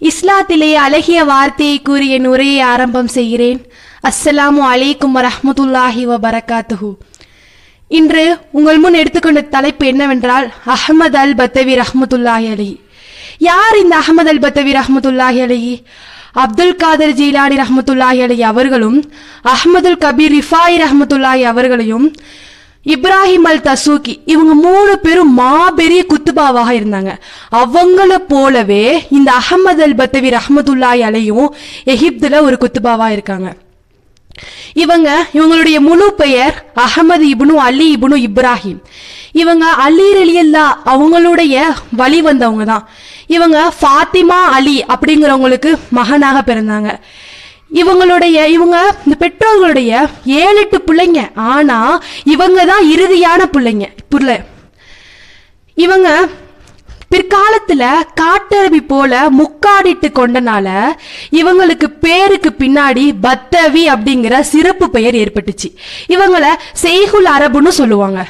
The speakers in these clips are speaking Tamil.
இஸ்லாத்திலே அழகிய வார்த்தையை கூறி என் உரையை ஆரம்பம் செய்கிறேன். அஸ்ஸலாமு அலைக்கும் ரஹமதுல்லாஹி வபரகாத்துஹு. இன்று உங்கள் முன் எடுத்துக்கொண்ட தலைப்பு என்னவென்றால் அஹ்மத் அல் பத்தவி ரஹமதுல்லாஹி அலி யார் இந்த அஹ்மத் அல் பத்தவி ரஹமதுல்லாஹி அலி அப்துல் காதர் ஜீலானி ரஹமத்துல்லாஹி அலி அவர்களும் அஹமதுல் கபீர் ரிஃபாய் ரஹமத்துல்லாஹி அவர்களையும் இப்ராஹிம் அல் தசூக்கி இவங்க மூணு பேரும் மாபெரிய குத்துபாவாக இருந்தாங்க. அவங்கள போலவே இந்த அஹமது அல் பத்தவி ரஹமதுல்லாய் அலையும் எகிப்துல ஒரு குத்துபாவா இருக்காங்க. இவங்க இவங்களுடைய முழு பெயர் அகமது இப்னு அலி இப்னு இப்ராஹிம். இவங்க அலி ரலியல்லா அவங்களுடைய வழி வந்தவங்க தான். இவங்க ஃபாத்திமா அலி அப்படிங்கிறவங்களுக்கு மகனாக பிறந்தாங்க. இவங்களுடைய இவங்க இந்த பெற்றோர்களுடைய ஏழு எட்டு பிள்ளைங்க. ஆனா இவங்க தான் இறுதியான பிள்ளைங்க பிள்ளை இவங்க பிற்காலத்துல காட்டரபி போல முக்காடிட்டு கொண்டனால இவங்களுக்கு பேருக்கு பின்னாடி பத்தவி அப்படிங்கிற சிறப்பு பெயர் ஏற்பட்டுச்சு. இவங்கள செய்குல் அரபுன்னு சொல்லுவாங்க.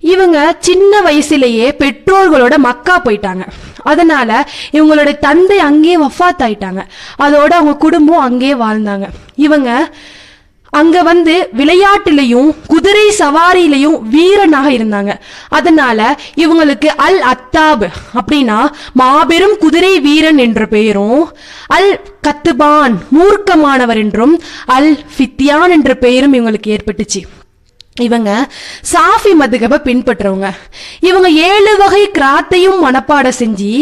இவங்க சின்ன வயசுலேயே பெற்றோர்களோட மக்கா போயிட்டாங்க. அதனால இவங்களோட தந்தை அங்கேயே வஃபாத் ஆயிட்டாங்க அதோட அவங்க குடும்பம் அங்கேயே வாழ்ந்தாங்க. இவங்க அங்க வந்து விளையாட்டுலையும் குதிரை சவாரியிலையும் வீரனாக இருந்தாங்க. அதனால இவங்களுக்கு அல் அத்தாப் அப்படின்னா மாபெரும் குதிரை வீரன் என்ற பெயரும் அல் கத்துபான் மூர்க்கமானவர் என்றும் அல் ஃபித்தியான் என்ற பெயரும் இவங்களுக்கு ஏற்பட்டுச்சு. இவங்க சாஃபி மதுகபை பின்பற்றவங்க. இவங்க ஏழு வகை கிராத்தையும் மனப்பாடம் செஞ்சு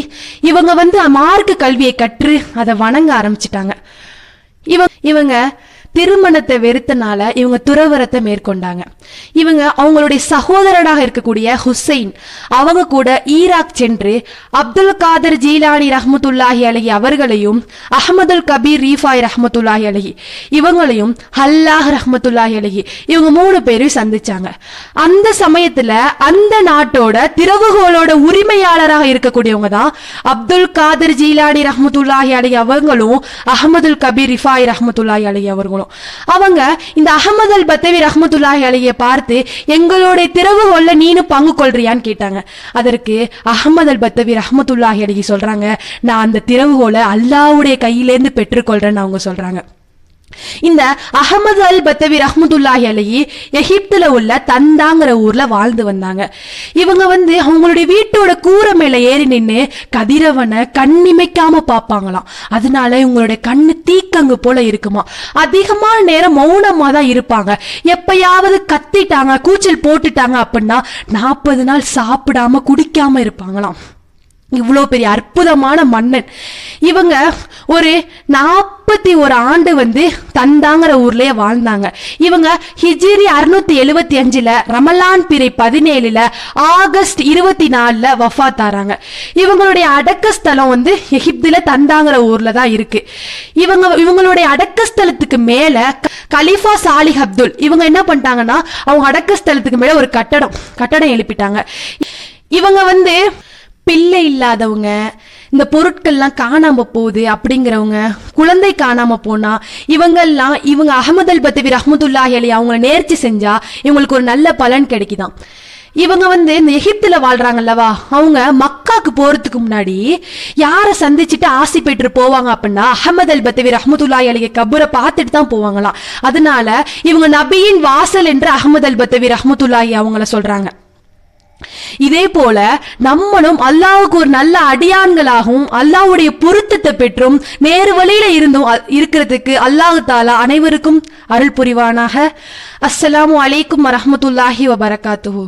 இவங்க வந்து மார்க்க கல்வியை கற்று அதை வணங்க ஆரம்பிச்சிட்டாங்க. இவங்க இவங்க திருமணத்தை வெறுத்தனால இவங்க துறவரத்தை மேற்கொண்டாங்க. இவங்க அவங்களுடைய சகோதரனாக இருக்கக்கூடிய ஹுசைன் அவங்க கூட ஈராக் சென்று அப்துல் காதர் ஜீலானி ரஹமத்துல்லாஹி அலஹி அவர்களையும் அஹமதுல் கபீர் ரீஃபாய் ரஹமத்துல்லாஹி அலஹி இவங்களையும் அல்லாஹ் ரஹமத்துல்லாஹி அலஹி இவங்க மூணு பேரையும் சந்திச்சாங்க. அந்த சமயத்துல அந்த நாட்டோட திறவுகோளோட உரிமையாளராக இருக்கக்கூடியவங்க தான் அப்துல் காதர் ஜீலானி ரஹமத்துல்லாஹி அலஹி அவங்களும் அஹமதுல் கபீர் ரிஃபாய் ரஹமத்துல்லாஹி அலஹி அவர்களும். அவங்க இந்த அகமது அல் பத்தவி ரஹமத்துல்லாஹி அலையை பார்த்து எங்களுடைய திறவுகோல்ல நீனும் பங்கு கொள்றியான்னு கேட்டாங்க. அதற்கு அகமது அல் பத்தவி ரஹமத்துல்லாஹி அலையை சொல்றாங்க நான் அந்த திறவுகோலை அல்லாவுடைய கையிலேருந்து பெற்றுக்கொள்றேன்னு அவங்க சொல்றாங்க. இந்த அகமது அல் பத்தவி ரஹ்மத்துல்லாஹி அலி எகிப்துல உள்ள தந்தாங்கிற ஊர்ல வாழ்ந்து வந்தாங்க. இவங்க வந்து அவங்களுடைய வீட்டோட கூரை மேல ஏறி நின்று கதிரவனை கண்ணிமைக்காம பார்ப்பாங்களாம். அதனால இவங்களுடைய கண்ணு தீக்கங்கு போல இருக்குமா. அதிகமான நேரம் மௌனமா தான் இருப்பாங்க. எப்பயாவது கத்திட்டாங்க கூச்சல் போட்டுட்டாங்க அப்படின்னா நாற்பது நாள் சாப்பிடாம குடிக்காம இருப்பாங்களாம். இவ்வளோ பெரிய அற்புதமான மன்னன். இவங்க ஒரு நாற்பத்தி ஒரு ஆண்டு வந்து தந்தாங்கிற ஊர்லயே வாழ்ந்தாங்க. இவங்க ஹிஜிரி அறுநூத்தி எழுவத்தி அஞ்சுல ரமலான் பிறை பதினேழுல ஆகஸ்ட் இருபத்தி நாலுல வஃபா தாராங்க இவங்களுடைய அடக்க ஸ்தலம் வந்து எகிப்துல தந்தாங்கிற ஊர்ல தான் இருக்கு. இவங்க இவங்களுடைய அடக்க ஸ்தலத்துக்கு மேல க- கலீஃபா சாலிஹ் அப்துல் இவங்க என்ன பண்ணிட்டாங்கன்னா அவங்க அடக்கஸ்தலத்துக்கு மேல ஒரு கட்டடம் கட்டடம் எழுப்பிட்டாங்க. இவங்க வந்து பிள்ளை இல்லாதவங்க இந்த பொருட்கள்லாம் காணாம போகுது அப்படிங்கிறவங்க குழந்தை காணாம போனா இவங்கெல்லாம் இவங்க அகமது அல் பத்தவி ரஹமதுல்லாஹி அலி அவங்க நேர்ச்சி செஞ்சா இவங்களுக்கு ஒரு நல்ல பலன் கிடைக்குதாம் இவங்க வந்து இந்த எகிப்துல வாழ்றாங்கல்லவா அவங்க மக்காக்கு போறதுக்கு முன்னாடி யாரை சந்திச்சுட்டு ஆசை பெற்று போவாங்க அப்படின்னா அஹமது அல் பத்தவி ரஹ்மத்துல்லாஹி அலிக கபூரை பார்த்துட்டு தான் போவாங்களாம். அதனால இவங்க நபியின் வாசல் என்று அஹமது அல் பத்தவி ரஹ்மத்துல்லாஹி அவங்கள சொல்றாங்க. இதே போல நம்மளும் அல்லாவுக்கு ஒரு நல்ல அடியான்களாகவும் அல்லாஹ்வுடைய பொருத்தத்தை பெற்றும் நேரு வழியில இருந்தும் இருக்கிறதுக்கு அல்லாஹ் தாலா அனைவருக்கும் அருள் புரிவானாக. அஸ்ஸலாமு அலைக்கும் வரமத்துல்லாஹி வபரகாத்துஹு.